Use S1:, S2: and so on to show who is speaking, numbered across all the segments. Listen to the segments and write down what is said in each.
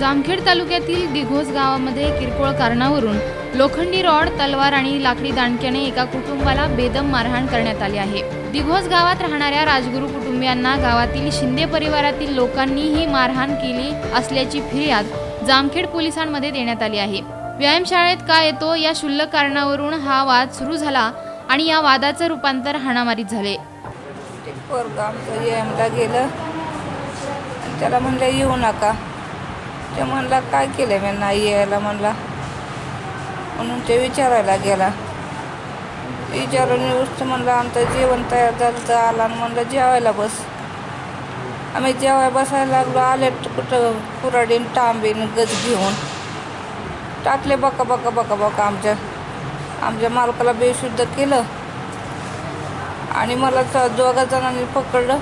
S1: जामखेड तालुक्यातील दिघोस गावामध्ये किरकोळ कारणावरून लोखंडी रॉड तलवार आणि लाकडी दांडक्याने एका कुटुंबाला बेदम मारहाण करण्यात आली आहे. दिघोस गावात राहणाऱ्या राजगुरू कुटुंबियांना गावातील शिंदे परिवारातील लोकांनी ही मारहाण केली असल्याची फिर्याद जामखेड पोलिसांमध्ये देण्यात आली आहे. व्यायामशाळेत का येतो या शुल्लक कारणावरून हा वाद सुरू झाला आणि या वादाचं रूपांतर हाणामारीत झाले.
S2: ते आमचं गेलं. त्याला म्हणलं येऊ नका. ते म्हणला काय केलं मी नाही यायला म्हणला. म्हणून ते विचारायला गेला. विचारून येऊस म्हणलं आमचं जेवण तयार झालं तर आला. आणि म्हणलं जेवायला बस. आम्ही जेवाय बसायला लागलो आले कुठं कुराडीन तांबीन गज घेऊन. टाकले बका बका बका बका आमच्या. आमच्या मालकाला बेशुद्ध केलं. आणि मला तर दोघा जणांनी पकडलं.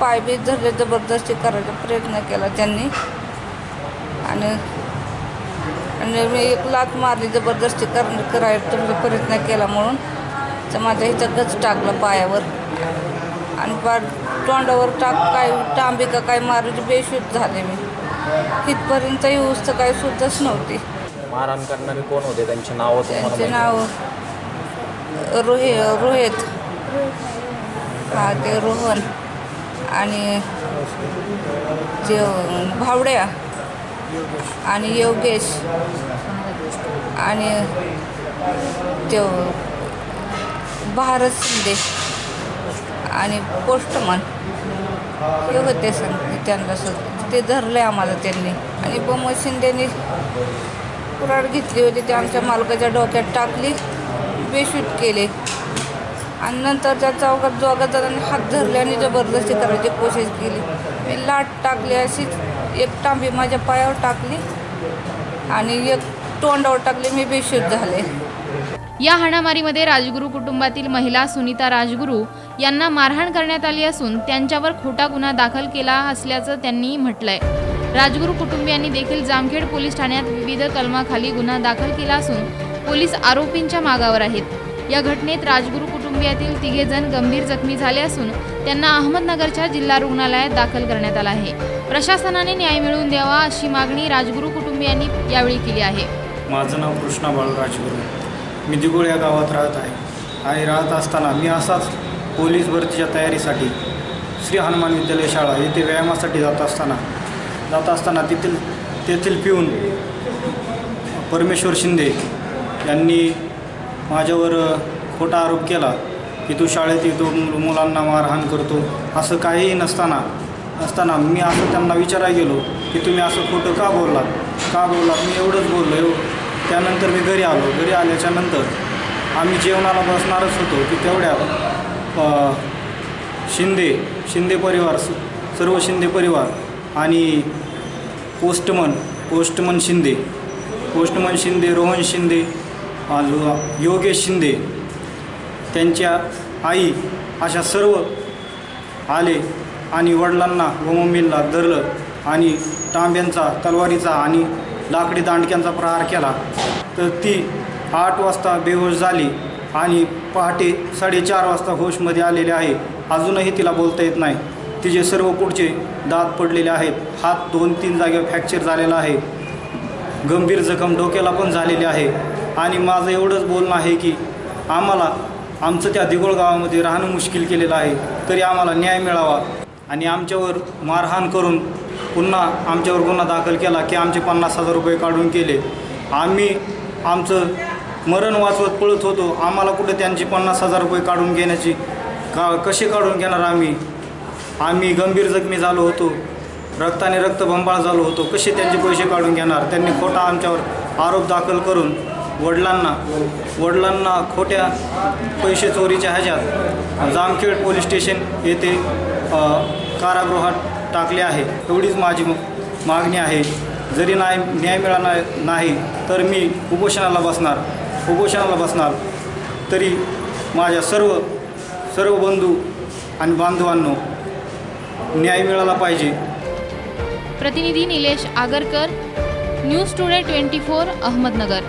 S2: पाय बी धरले जबरदस्ती करायचा प्रयत्न केला त्यांनी. आणि आणि मी एक लात मारली जबरदस्ती कर करायचा तुमचा प्रयत्न केला म्हणून तर माझ्या इथं गच टाकलं पायावर. आणि पा तोंडावर टाक काय तांबी का काय मारायची बेशुद्ध झाले मी. इथपर्यंत येऊस तर काही सुद्धच नव्हती.
S3: मारहाण करणारे कोण होते? त्यांचे नाव
S2: त्यांचे नाव रोहि रोहित. हा ते रोहन. आणि ते भावड्या. आणि योगेश. आणि तो भारत शिंदे आणि पोस्टमन. हे होते सांगते त्यांना सुद्धा ते धरले आम्हाला त्यांनी. आणि बम शिंदेनी कुराड घेतली होती ते आमच्या मालकाच्या डोक्यात टाकली बेशूट केले. आणि नंतर त्या चौकात दोघा जणांनी हात धरले आणि जबरदस्ती करायची कोशिश केली. मी लाट टाकली अशीच. एक टांबी माझ्या पायावर टाकली आणि एक तोंडावर टाकली मी बेशुद्ध झाले.
S1: या हाणामारीमध्ये राजगुरू कुटुंबातील महिला सुनीता राजगुरू यांना मारहाण करण्यात आली असून त्यांच्यावर खोटा गुन्हा दाखल केला असल्याचं त्यांनी म्हटलंय. राजगुरू कुटुंबियांनी देखील जामखेड पोलीस ठाण्यात विविध कलमाखाली गुन्हा दाखल केला असून पोलीस आरोपींच्या मागावर आहेत. या घटनेत राजगुरू कुटुंबियातील तिघे जण गंभीर जखमी झाले असून त्यांना अहमदनगरच्या जिल्हा रुग्णालयात दाखल करण्यात आला आहे. प्रशासनाने न्याय मिळवून द्यावा अशी मागणी राजगुरू कुटुंबियांनी यावेळी केली आहे.
S4: माझं नाव कृष्णा बाळ राजगुरू. मी दिगोळ या गावात राहत आहे. आणि राहत असताना मी असाच पोलीस भरतीच्या तयारीसाठी श्री हनुमान विद्यालय शाळा येथे व्यायामासाठी जात असताना जात असताना तेथील तेथील पिऊन परमेश्वर शिंदे यांनी माझ्यावर खोटा आरोप केला की तू शाळेत येतो मु- मुलांना मारहाण करतो असं काहीही नसताना असताना मी असं त्यांना विचारायला गेलो की तुम्ही असं खोटं का बोललात? का बोललात? मी एवढंच बोललो एव हो. त्यानंतर मी घरी आलो. घरी आल्याच्यानंतर आम्ही जेवणाला बसणारच होतो की तेवढ्या शिंदे शिंदे परिवार स- सर्व शिंदे परिवार आणि postman postman Shinde postman Shinde Rohan Shinde अ, योगेश शिंदे त्यांच्या आई अशा सर्व आले आणि वडिलांना व मम्मीला धरलं आणि तांब्यांचा तलवारीचा आणि लाकडी दांडक्यांचा प्रहार केला. तर ती आठ वाजता बेहोश झाली आणि पहाटे साडेचार वाजता होशमध्ये आलेले आहे. अजूनही तिला बोलता येत नाही. तिचे सर्व पुढचे दात पडलेले आहेत. हात दोन तीन जागेवर फ्रॅक्चर झालेला आहे. गंभीर जखम डोक्याला पण झालेली आहे. आणि माझं एवढंच बोलणं आहे की आम्हाला आमचं त्या दिगोळ गावामध्ये राहणं मुश्किल केलेलं आहे तरी आम्हाला न्याय मिळावा. आणि आमच्यावर मारहाण करून पुन्हा आमच्यावर गुन्हा दाखल केला की आमचे पन्नास हजार रुपये काढून केले. आम्ही आमचं मरण वाचवत पळत होतो. आम्हाला कुठे त्यांची पन्नास हजार रुपये काढून घेण्याची का कसे काढून घेणार आम्ही? आम्ही गंभीर जखमी झालो होतो. रक्ताने रक्तबंबाळ झालो होतो. कसे त्यांचे पैसे काढून घेणार? त्यांनी खोटा आमच्यावर आरोप दाखल करून वडिलांना वडिलांना खोट्या पैसे चोरीच्या ह्याच्यात जामखेड पोलीस स्टेशन येथे कारागृहात टाकले आहे. एवढीच माझी मागणी आहे. जरी नाही न्याय मिळाला नाही तर मी उपोषणाला बसणार उपोषणाला बसणार. तरी माझ्या सर्व सर्व बंधू आणि बांधवांनो न्याय मिळाला पाहिजे.
S1: प्रतिनिधी Nilesh Agarkar news today twenty four Ahmednagar.